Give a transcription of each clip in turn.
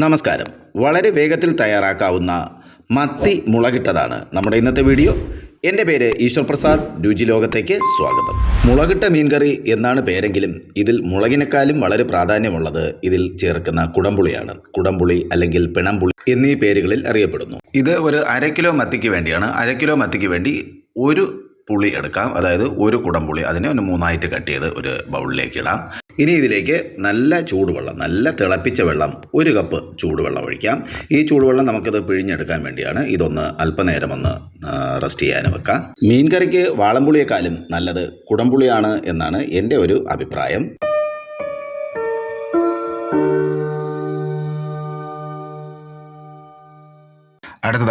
നമസ്കാരം. വളരെ വേഗത്തിൽ തയ്യാറാക്കാവുന്ന മത്തി മുളകിട്ടതാണ് നമ്മുടെ ഇന്നത്തെ വീഡിയോ. എന്റെ പേര് ഈശ്വർ പ്രസാദ്. രുചി ലോകത്തേക്ക് സ്വാഗതം. മുളകിട്ട മീൻകറി എന്നാണ് പേരെങ്കിലും ഇതിൽ മുളകിനേക്കാളും വളരെ പ്രാധാന്യമുള്ളത് ഇതിൽ ചേർക്കുന്ന കുടംപുളിയാണ്. കുടംപുളി അല്ലെങ്കിൽ പിണംപുളി എന്നീ പേരുകളിൽ അറിയപ്പെടുന്നു. ഇത് ഒരു അര കിലോ മത്തിക്ക് വേണ്ടിയാണ്. അര കിലോ മത്തിക്ക് വേണ്ടി ഒരു പുളി എടുക്കാം. അതായത് ഒരു കുടംപുളി. അതിനെ ഒന്ന് മൂന്നായിട്ട് കട്ട് ചെയ്ത് ഒരു ബൗളിലേക്ക് ഇടാം. ഇനി ഇതിലേക്ക് നല്ല ചൂടുവെള്ളം നല്ല തിളപ്പിച്ച വെള്ളം ഒരു കപ്പ് ചൂടുവെള്ളം ഒഴിക്കാം. ഈ ചൂടുവെള്ളം നമുക്കിത് പിഴിഞ്ഞെടുക്കാൻ വേണ്ടിയാണ് ഇതൊന്ന് അല്പനേരം ഒന്ന് റെസ്റ്റ് ചെയ്യാൻ വെക്കാം. മീൻ കറിക്ക് നല്ലത് കുടംപുളിയാണ് എന്നാണ് എന്റെ ഒരു അഭിപ്രായം.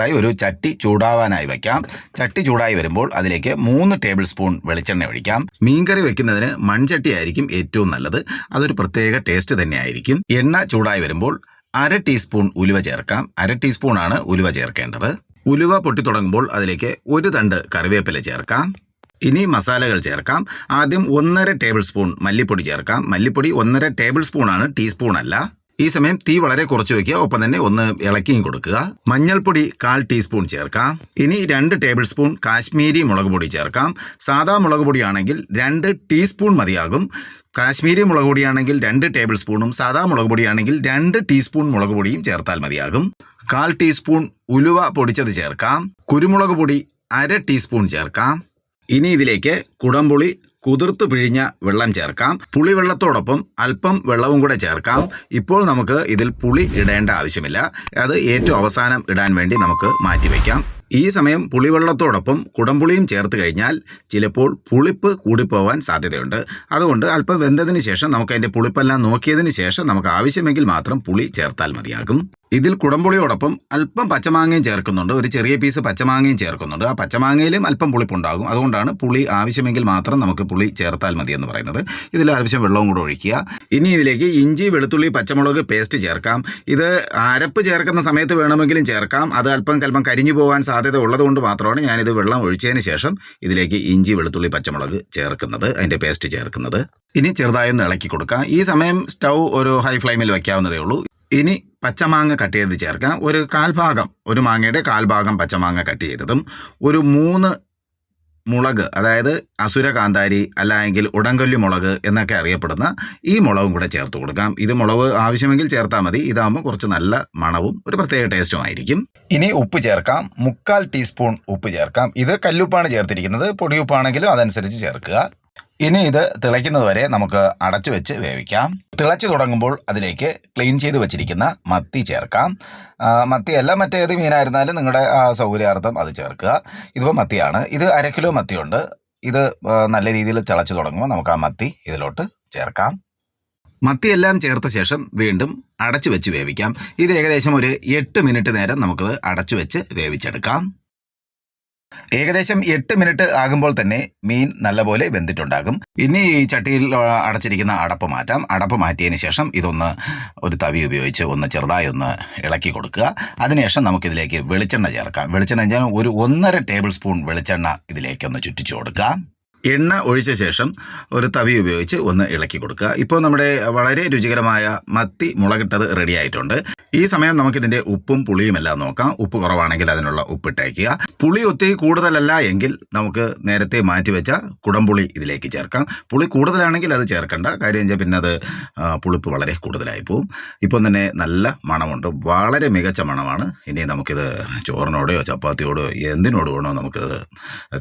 അടുത്തതായി ഒരു ചട്ടി ചൂടാവാനായി വയ്ക്കാം. ചട്ടി ചൂടായി വരുമ്പോൾ അതിലേക്ക് മൂന്ന് ടേബിൾ സ്പൂൺ വെളിച്ചെണ്ണ ഒഴിക്കാം. മീൻകറി വെക്കുന്നതിന് മൺചട്ടി ആയിരിക്കും ഏറ്റവും നല്ലത്. അതൊരു പ്രത്യേക ടേസ്റ്റ് തന്നെയായിരിക്കും. എണ്ണ ചൂടായി വരുമ്പോൾ അര ടീസ്പൂൺ ഉലുവ ചേർക്കാം. അര ടീസ്പൂണാണ് ഉലുവ ചേർക്കേണ്ടത്. ഉലുവ പൊട്ടി തുടങ്ങുമ്പോൾ അതിലേക്ക് ഒരു തണ്ട് കറിവേപ്പില ചേർക്കാം. ഇനി മസാലകൾ ചേർക്കാം. ആദ്യം ഒന്നര ടേബിൾ സ്പൂൺ മല്ലിപ്പൊടി ചേർക്കാം. മല്ലിപ്പൊടി ഒന്നര ടേബിൾ സ്പൂണാണ്. ടീസ്പൂൺ അല്ല. ഈ സമയം തീ വളരെ കുറച്ച് വയ്ക്കുക ഒപ്പം തന്നെ ഒന്ന് ഇളക്കിയും കൊടുക്കുക. മഞ്ഞൾപ്പൊടി കാൽ ടീസ്പൂൺ ചേർക്കാം. ഇനി രണ്ട് ടേബിൾ സ്പൂൺ കാശ്മീരി മുളക് പൊടി ചേർക്കാം. സാധാ മുളക് പൊടിയാണെങ്കിൽ രണ്ട് ടീസ്പൂൺ മതിയാകും. കാശ്മീരി മുളക് പൊടിയാണെങ്കിൽ രണ്ട് ടേബിൾ സ്പൂണും സാധാ മുളക് പൊടിയാണെങ്കിൽ രണ്ട് ടീസ്പൂൺ മുളക് പൊടിയും ചേർത്താൽ മതിയാകും. കാൽ ടീസ്പൂൺ ഉലുവ പൊടിച്ചത് ചേർക്കാം. കുരുമുളക് പൊടി അര ടീസ്പൂൺ ചേർക്കാം. ഇനി ഇതിലേക്ക് കുടംപുളി കുതിർത്ത് പിഴിഞ്ഞ വെള്ളം ചേർക്കാം. പുളിവെള്ളത്തോടൊപ്പം അല്പം വെള്ളവും കൂടെ ചേർക്കാം. ഇപ്പോൾ നമുക്ക് ഇതിൽ പുളി ഇടേണ്ട ആവശ്യമില്ല. അത് ഏറ്റവും അവസാനം ഇടാൻ വേണ്ടി നമുക്ക് മാറ്റിവെക്കാം ഈ സമയം പുളിവെള്ളത്തോടൊപ്പം കുടംപുളിയും ചേർത്ത് കഴിഞ്ഞാൽ ചിലപ്പോൾ പുളിപ്പ് കൂടിപ്പോവാൻ സാധ്യതയുണ്ട്. അതുകൊണ്ട് അല്പം വെന്തതിന് ശേഷം നമുക്ക് അതിന്റെ പുളിപ്പെല്ലാം നോക്കിയതിന് ശേഷം നമുക്ക് ആവശ്യമെങ്കിൽ മാത്രം പുളി ചേർത്താൽ മതിയാകും. ഇതിൽ കുടംപുളിയോടൊപ്പം അല്പം പച്ചമാങ്ങയും ചേർക്കുന്നുണ്ട്. ഒരു ചെറിയ പീസ് പച്ചമാങ്ങയും ചേർക്കുന്നുണ്ട്. ആ പച്ചമാങ്ങയിലും അല്പം പുളിപ്പുണ്ടാകും. അതുകൊണ്ടാണ് പുളി ആവശ്യമെങ്കിൽ മാത്രം നമുക്ക് പുളി ചേർത്താൽ മതി എന്ന് പറയുന്നത്. ഇതിൽ ആവശ്യം വെള്ളവും കൂടെ ഒഴിക്കുക. ഇനി ഇതിലേക്ക് ഇഞ്ചി വെളുത്തുള്ളി പച്ചമുളക് പേസ്റ്റ് ചേർക്കാം. ഇത് അരപ്പ് ചേർക്കുന്ന സമയത്ത് വേണമെങ്കിലും ചേർക്കാം. അത് അല്പം കൽപ്പം കരിഞ്ഞു പോകാൻ സാധ്യത ഉള്ളതുകൊണ്ട് മാത്രമാണ് ഞാനിത് വെള്ളം ഒഴിച്ചതിന് ശേഷം ഇതിലേക്ക് ഇഞ്ചി വെളുത്തുള്ളി പച്ചമുളക് ചേർക്കുന്നത് അതിന്റെ പേസ്റ്റ് ചേർക്കുന്നത്. ഇനി ചെറുതായൊന്ന് ഇളക്കി കൊടുക്കാം. ഈ സമയം സ്റ്റൗ ഒരു ഹൈ ഫ്ലെയിമിൽ വയ്ക്കാവുന്നതേ ഉള്ളൂ. ഇനി പച്ചമാങ്ങ കട്ട് ചെയ്ത് ചേർക്കാം ഒരു കാൽഭാഗം ഒരു മാങ്ങയുടെ കാൽഭാഗം പച്ചമാങ്ങ കട്ട് ചെയ്തതും ഒരു മൂന്ന് മുളക് അതായത് അസുര കാന്താരി അല്ലെങ്കിൽ ഉടങ്കല്ലി മുളക് എന്നൊക്കെ അറിയപ്പെടുന്ന ഈ മുളകും കൂടെ ചേർത്ത് കൊടുക്കാം. ഇത് മുളക് ആവശ്യമെങ്കിൽ ചേർത്താൽ മതി. ഇതാകുമ്പോൾ കുറച്ച് നല്ല മണവും ഒരു പ്രത്യേക ടേസ്റ്റും ആയിരിക്കും. ഇനി ഉപ്പ് ചേർക്കാം. മുക്കാൽ ടീസ്പൂൺ ഉപ്പ് ചേർക്കാം. ഇത് കല്ലുപ്പാണ് ചേർത്തിരിക്കുന്നത്. പൊടിയുപ്പാണെങ്കിലും അതനുസരിച്ച് ചേർക്കുക. ഇനി ഇത് തിളയ്ക്കുന്നത് വരെ നമുക്ക് അടച്ചു വെച്ച് വേവിക്കാം. തിളച്ചു തുടങ്ങുമ്പോൾ അതിലേക്ക് ക്ലീൻ ചെയ്ത് വെച്ചിരിക്കുന്ന മത്തി ചേർക്കാം. മത്തി മത്തിയല്ല മറ്റേത് മീനായിരുന്നാലും നിങ്ങളുടെ സൗകര്യാർത്ഥം അത് ചേർക്കുക. ഇതിപ്പോൾ മത്തിയാണ്. ഇത് അര കിലോ മത്തിയുണ്ട്. ഇത് നല്ല രീതിയിൽ തിളച്ചു തുടങ്ങുമ്പോൾ നമുക്ക് ആ മത്തി ഇതിലോട്ട് ചേർക്കാം. മത്തിയെല്ലാം ചേർത്ത ശേഷം വീണ്ടും അടച്ചു വെച്ച് വേവിക്കാം. ഇത് ഏകദേശം ഒരു എട്ട് മിനിറ്റ് നേരം നമുക്കത് അടച്ചു വെച്ച് വേവിച്ചെടുക്കാം. ഏകദേശം എട്ട് മിനിറ്റ് ആകുമ്പോൾ തന്നെ മീൻ നല്ലപോലെ വെന്തിട്ടുണ്ടാകും. ഇനി ഈ ചട്ടിയിൽ അടച്ചിരിക്കുന്ന അടപ്പ് മാറ്റാം. അടപ്പ് മാറ്റിയതിന് ശേഷം ഇതൊന്ന് ഒരു തവി ഉപയോഗിച്ച് ഒന്ന് ചെറുതായി ഒന്ന് ഇളക്കി കൊടുക്കുക. അതിനുശേഷം നമുക്കിതിലേക്ക് വെളിച്ചെണ്ണ ചേർക്കാം. വെളിച്ചെണ്ണ ഒരു ഒന്നര ടേബിൾ സ്പൂൺ വെളിച്ചെണ്ണ ഇതിലേക്ക് ഒന്ന് ചുറ്റിച്ചു കൊടുക്കാം. എണ്ണ ഒഴിച്ച ശേഷം ഒരു തവി ഉപയോഗിച്ച് ഒന്ന് ഇളക്കി കൊടുക്കുക. ഇപ്പോൾ നമ്മുടെ വളരെ രുചികരമായ മത്തി മുളകിട്ടത് റെഡി ആയിട്ടുണ്ട്. ഈ സമയം നമുക്കിതിന്റെ ഉപ്പും പുളിയും എല്ലാം നോക്കാം. ഉപ്പ് കുറവാണെങ്കിൽ അതിനുള്ള ഉപ്പിട്ടയക്കുക പുളി ഒത്തിരി കൂടുതലല്ല എങ്കിൽ നമുക്ക് നേരത്തെ മാറ്റിവെച്ച കുടംപുളി ഇതിലേക്ക് ചേർക്കാം. പുളി കൂടുതലാണെങ്കിൽ അത് ചേർക്കണ്ട. കാര്യം വെച്ചാൽ പിന്നെ അത് പുളിപ്പ് വളരെ കൂടുതലായി പോവും. ഇപ്പം തന്നെ നല്ല മണമുണ്ട്. വളരെ മികച്ച മണമാണ്. ഇനി നമുക്കിത് ചോറിനോടെയോ ചപ്പാത്തിയോടോ എന്തിനോട് വേണോ നമുക്കത്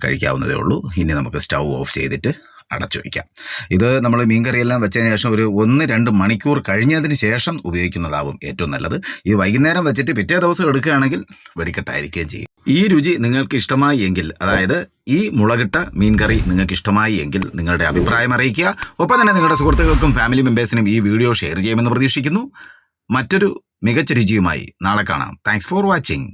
കഴിക്കാവുന്നതേ ഉള്ളൂ. ഇനി നമുക്ക് സ്റ്റൗ ഓഫ് ചെയ്തിട്ട് അടച്ചു വയ്ക്കാം. ഇത് നമ്മൾ മീൻകറിയെല്ലാം വെച്ചതിന് ശേഷം ഒരു ഒന്ന് രണ്ട് മണിക്കൂർ കഴിഞ്ഞതിന് ശേഷം ഉപയോഗിക്കുന്നതാവും ഏറ്റവും നല്ലത്. ഈ വൈകുന്നേരം വെച്ചിട്ട് പിറ്റേ ദിവസം എടുക്കുകയാണെങ്കിൽ വെടിക്കെട്ടായിരിക്കുകയും ചെയ്യും. ഈ രുചി നിങ്ങൾക്ക് ഇഷ്ടമായി എങ്കിൽ അതായത് ഈ മുളകിട്ട മീൻകറി നിങ്ങൾക്ക് ഇഷ്ടമായി എങ്കിൽ നിങ്ങളുടെ അഭിപ്രായം അറിയിക്കുക. ഒപ്പം തന്നെ നിങ്ങളുടെ സുഹൃത്തുക്കൾക്കും ഫാമിലി മെമ്പേഴ്സിനും ഈ വീഡിയോ ഷെയർ ചെയ്യുമെന്ന് പ്രതീക്ഷിക്കുന്നു. മറ്റൊരു മികച്ച രുചിയുമായി നാളെ കാണാം. Thanks for watching